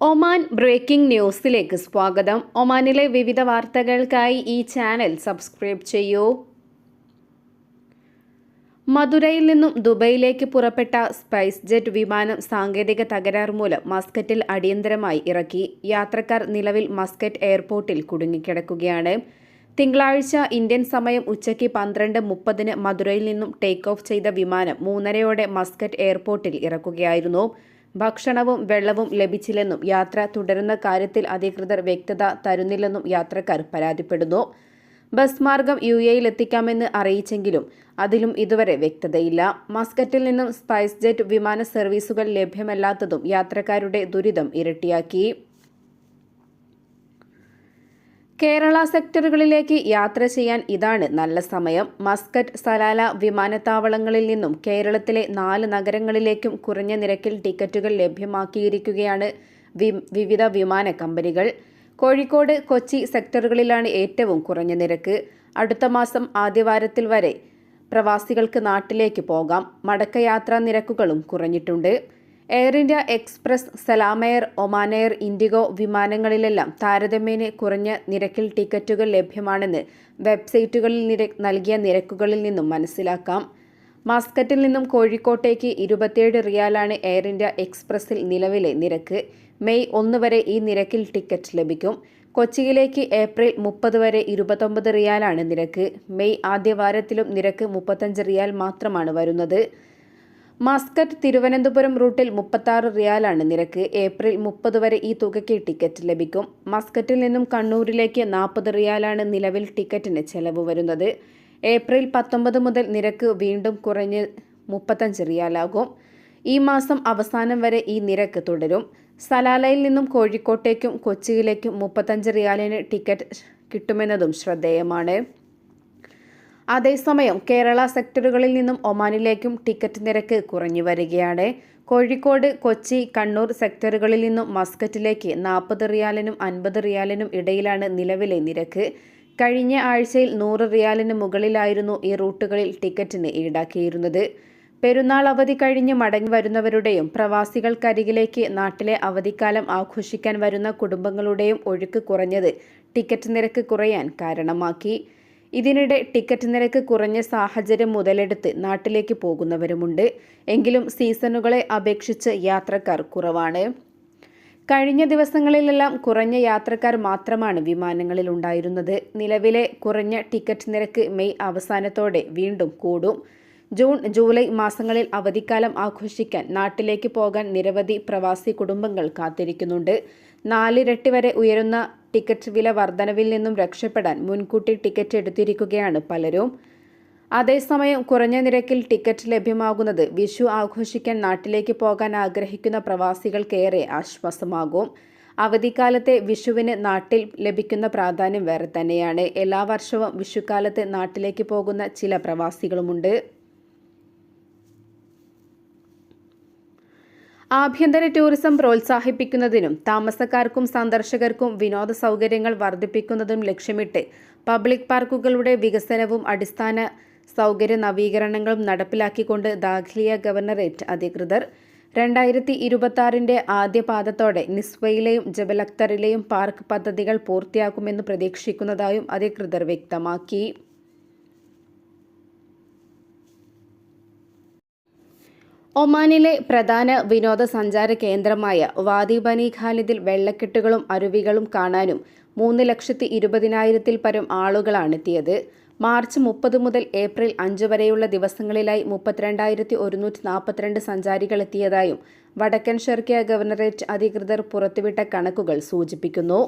Oman breaking ന്യൂസിലേക്ക് സ്വാഗതം. ഒമാനിലെ വിവിധ വാർത്തകൾക്കായി ഈ ചാനൽ സബ്സ്ക്രൈബ് ചെയ്യൂ. മധുരയിൽ നിന്നും ദുബൈയിലേക്ക് പുറപ്പെട്ട സ്പൈസ് ജെറ്റ് വിമാനം സാങ്കേതിക തകരാർ മൂലം മസ്കറ്റിൽ അടിയന്തരമായി ഇറക്കി. യാത്രക്കാർ നിലവിൽ മസ്കറ്റ് എയർപോർട്ടിൽ കുടുങ്ങിക്കിടക്കുകയാണ്. തിങ്കളാഴ്ച ഇന്ത്യൻ സമയം ഉച്ചയ്ക്ക് പന്ത്രണ്ട് മുപ്പതിന് മധുരയിൽ നിന്നും ടേക്ക് ഓഫ് ചെയ്ത വിമാനം മൂന്നരയോടെ മസ്കറ്റ് എയർപോർട്ടിൽ ഇറക്കുകയായിരുന്നു. ഭക്ഷണവും വെള്ളവും ലഭിച്ചില്ലെന്നും യാത്ര തുടരുന്ന കാര്യത്തിൽ അധികൃതർ വ്യക്തത തരുന്നില്ലെന്നും യാത്രക്കാർ പരാതിപ്പെടുന്നു. ബസ് മാർഗം യു എയിൽ എത്തിക്കാമെന്ന് അറിയിച്ചെങ്കിലും അതിലും ഇതുവരെ വ്യക്തതയില്ല. മസ്കറ്റിൽ നിന്നും സ്പൈസ് ജെറ്റ് വിമാന സർവീസുകൾ ലഭ്യമല്ലാത്തതും യാത്രക്കാരുടെ ദുരിതം ഇരട്ടിയാക്കി. കേരള സെക്ടറുകളിലേക്ക് യാത്ര ചെയ്യാൻ ഇതാണ് നല്ല സമയം. മസ്കറ്റ് സലാല വിമാനത്താവളങ്ങളിൽ നിന്നും കേരളത്തിലെ നാല് നഗരങ്ങളിലേക്കും കുറഞ്ഞ നിരക്കിൽ ടിക്കറ്റുകൾ ലഭ്യമാക്കിയിരിക്കുകയാണ് വിവിധ വിമാന കമ്പനികൾ. കോഴിക്കോട് കൊച്ചി സെക്ടറുകളിലാണ് ഏറ്റവും കുറഞ്ഞ നിരക്ക്. അടുത്ത മാസം ആദ്യവാരത്തിൽ വരെ പ്രവാസികൾക്ക് നാട്ടിലേക്ക് പോകാം. മടക്കയാത്രാ നിരക്കുകളും കുറഞ്ഞിട്ടുണ്ട്. Air India Express SalamAir Oman Air IndiGo വിമാനങ്ങളിലെല്ലാം താരതമ്യേന കുറഞ്ഞ നിരക്കിൽ ടിക്കറ്റുകൾ ലഭ്യമാണെന്ന് വെബ്സൈറ്റുകളിൽ നൽകിയ നിരക്കുകളിൽ നിന്നും മനസ്സിലാക്കാം. മാസ്കറ്റിൽ നിന്നും കോഴിക്കോട്ടേക്ക് ഇരുപത്തിയേഴ് റിയാലാണ് എയർ ഇന്ത്യ എക്സ്പ്രസിൽ നിലവിലെ നിരക്ക്. മെയ് ഒന്ന് വരെ ഈ നിരക്കിൽ ടിക്കറ്റ് ലഭിക്കും. കൊച്ചിയിലേക്ക് ഏപ്രിൽ മുപ്പത് വരെ ഇരുപത്തൊമ്പത് റിയാലാണ് നിരക്ക്. മെയ് ആദ്യവാരത്തിലും നിരക്ക് മുപ്പത്തഞ്ച് റിയാൽ മാത്രമാണ് വരുന്നത്. മസ്കറ്റ് തിരുവനന്തപുരം റൂട്ടിൽ മുപ്പത്താറ് റിയാലാണ് നിരക്ക്. ഏപ്രിൽ മുപ്പത് വരെ ഈ തുകയ്ക്ക് ടിക്കറ്റ് ലഭിക്കും. മസ്കറ്റിൽ നിന്നും കണ്ണൂരിലേക്ക് നാൽപ്പത് റിയാലാണ് നിലവിൽ ടിക്കറ്റിന് ചെലവ് വരുന്നത്. ഏപ്രിൽ പത്തൊമ്പത് മുതൽ നിരക്ക് വീണ്ടും കുറഞ്ഞ് മുപ്പത്തഞ്ച് റിയാലാകും. ഈ മാസം അവസാനം വരെ ഈ നിരക്ക് തുടരും. സലാലയിൽ നിന്നും കോഴിക്കോട്ടേക്കും കൊച്ചിയിലേക്കും മുപ്പത്തഞ്ച് റിയാലിന് ടിക്കറ്റ് കിട്ടുമെന്നതും ശ്രദ്ധേയമാണ്. അതേസമയം കേരള സെക്ടറുകളിൽ നിന്നും ഒമാനിലേക്കും ടിക്കറ്റ് നിരക്ക് കുറഞ്ഞു വരികയാണ്. കോഴിക്കോട് കൊച്ചി കണ്ണൂർ സെക്ടറുകളിൽ നിന്നും മസ്കറ്റിലേക്ക് നാൽപ്പത് റിയാലിനും അൻപത് റിയാലിനും ഇടയിലാണ് നിലവിലെ നിരക്ക്. കഴിഞ്ഞ ആഴ്ചയിൽ നൂറ് റിയാലിന് മുകളിലായിരുന്നു ഈ റൂട്ടുകളിൽ ടിക്കറ്റിന് ഈടാക്കിയിരുന്നത്. പെരുന്നാൾ അവധി കഴിഞ്ഞ് മടങ്ങി വരുന്നവരുടെയും പ്രവാസികൾക്കരികിലേക്ക് നാട്ടിലെ അവധിക്കാലം ആഘോഷിക്കാൻ വരുന്ന കുടുംബങ്ങളുടെയും ഒഴുക്ക് കുറഞ്ഞത് ടിക്കറ്റ് നിരക്ക് കുറയാൻ കാരണമാക്കി. ഇതിനിടെ ടിക്കറ്റ് നിരക്ക് കുറഞ്ഞ സാഹചര്യം മുതലെടുത്ത് നാട്ടിലേക്ക് പോകുന്നവരുമുണ്ട്. എങ്കിലും സീസണുകളെ അപേക്ഷിച്ച് യാത്രക്കാർ കുറവാണ്. കഴിഞ്ഞ ദിവസങ്ങളിലെല്ലാം കുറഞ്ഞ യാത്രക്കാർ മാത്രമാണ് വിമാനങ്ങളിൽ ഉണ്ടായിരുന്നത്. നിലവിലെ കുറഞ്ഞ ടിക്കറ്റ് നിരക്ക് മെയ് അവസാനത്തോടെ വീണ്ടും കൂടും. ജൂൺ ജൂലൈ മാസങ്ങളിൽ അവധിക്കാലം ആഘോഷിക്കാൻ നാട്ടിലേക്ക് പോകാൻ നിരവധി പ്രവാസി കുടുംബങ്ങൾ കാത്തിരിക്കുന്നുണ്ട്. നാലിരട്ടി വരെ ഉയരുന്ന ടിക്കറ്റ് വില വർധനവിൽ നിന്നും രക്ഷപ്പെടാൻ മുൻകൂട്ടി ടിക്കറ്റ് എടുത്തിരിക്കുകയാണ് പലരും. അതേസമയം കുറഞ്ഞ നിരക്കിൽ ടിക്കറ്റ് ലഭ്യമാകുന്നത് വിഷു ആഘോഷിക്കാൻ നാട്ടിലേക്ക് പോകാൻ ആഗ്രഹിക്കുന്ന പ്രവാസികൾക്കേറെ ആശ്വാസമാകും. അവധിക്കാലത്തെ വിഷുവിന് നാട്ടിൽ ലഭിക്കുന്ന പ്രാധാന്യം വേറെ തന്നെയാണ്. എല്ലാ വർഷവും വിഷുക്കാലത്ത് നാട്ടിലേക്ക് പോകുന്ന ചില പ്രവാസികളുമുണ്ട്. ആഭ്യന്തര ടൂറിസം പ്രോത്സാഹിപ്പിക്കുന്നതിനും താമസക്കാർക്കും സന്ദർശകർക്കും വിനോദ സൗകര്യങ്ങൾ വർദ്ധിപ്പിക്കുന്നതും ലക്ഷ്യമിട്ട് പബ്ലിക് പാർക്കുകളുടെ വികസനവും അടിസ്ഥാന സൗകര്യ നവീകരണങ്ങളും നടപ്പിലാക്കിക്കൊണ്ട് ദാഖ്ലിയ ഗവർണറേറ്റ് അധികൃതർ രണ്ടായിരത്തി ഇരുപത്തി ആദ്യ പാദത്തോടെ നിസ്വയിലെയും ജബലക്തറിലെയും പാർക്ക് പദ്ധതികൾ പൂർത്തിയാക്കുമെന്ന് പ്രതീക്ഷിക്കുന്നതായും അധികൃതർ വ്യക്തമാക്കി. ഒമാനിലെ പ്രധാന വിനോദസഞ്ചാര കേന്ദ്രമായ വാദി ബനി ഖാലിദിൽ വെള്ളക്കെട്ടുകളും അരുവികളും കാണാനും മൂന്ന് ലക്ഷത്തി ഇരുപതിനായിരത്തിൽ പരം ആളുകളാണെത്തിയത് മാർച്ച് മുപ്പത് മുതൽ ഏപ്രിൽ അഞ്ച് വരെയുള്ള ദിവസങ്ങളിലായി മുപ്പത്തിരണ്ടായിരത്തി ഒരുന്നൂറ്റി നാൽപ്പത്തിരണ്ട് സഞ്ചാരികൾ എത്തിയതായും വടക്കൻ ഷെർക്കിയ ഗവർണറേറ്റ് അധികൃതർ പുറത്തുവിട്ട കണക്കുകൾ സൂചിപ്പിക്കുന്നു.